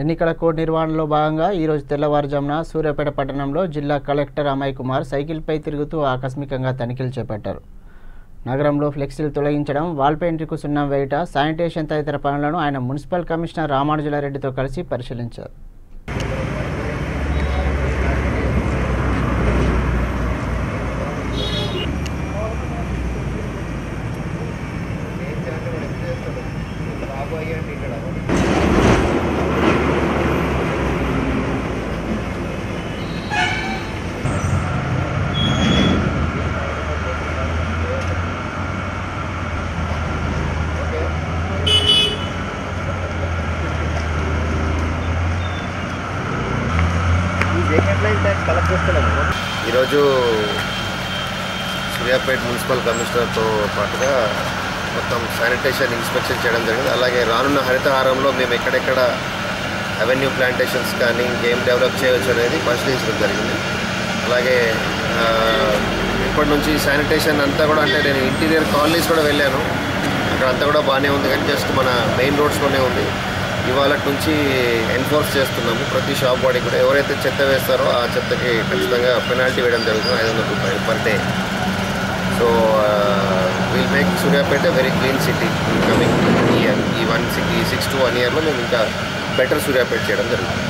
ఎన్నికల కోడ్ నిర్వహణలో భాగంగా ఈరోజు తెల్లవారుజామున సూర్యాపేట పట్టణంలో జిల్లా కలెక్టర్ అమయ్ కుమార్ సైకిల్పై తిరుగుతూ ఆకస్మికంగా తనిఖీలు చేపట్టారు. నగరంలో ఫ్లెక్సీలు తొలగించడం వాల్ పెయింట్కు సున్నం వేయుట శానిటేషన్ తదితర పనులను ఆయన మున్సిపల్ కమిషనర్ రామానుజులారెడ్డితో కలిసి పరిశీలించారు. ఈరోజు సూర్యాపేట మున్సిపల్ కమిషనర్తో పాటుగా మొత్తం శానిటేషన్ ఇన్స్పెక్షన్ చేయడం జరిగింది. అలాగే రానున్న హరితహారంలో మేము ఎక్కడెక్కడ అవెన్యూ ప్లాంటేషన్స్ కానీ ఇంకేం డెవలప్ చేయవచ్చు అనేది పరిశీలించడం జరిగింది. అలాగే ఇప్పటి నుంచి శానిటేషన్ అంతా కూడా అంటే నేను ఇంటీరియర్ కాలనీస్ కూడా వెళ్ళాను. అక్కడ అంతా కూడా బాగానే ఉంది. కానీ జస్ట్ మన మెయిన్ రోడ్స్లోనే ఉంది. ఇవాళ నుంచి ఎన్ఫోర్స్ చేస్తున్నాము. ప్రతి షాప్ వాడికి కూడా ఎవరైతే చెత్త వేస్తారో ఆ చెత్తకి ఖచ్చితంగా పెనాల్టీ వేయడం జరుగుతుంది. ఐదు వందల రూపాయలు per day so will make Suryapet very clean city coming year ఈ one city six to one ఇయర్లో మేము ఇంకా బెటర్ సూర్యాపేట చేయడం జరుగుతుంది.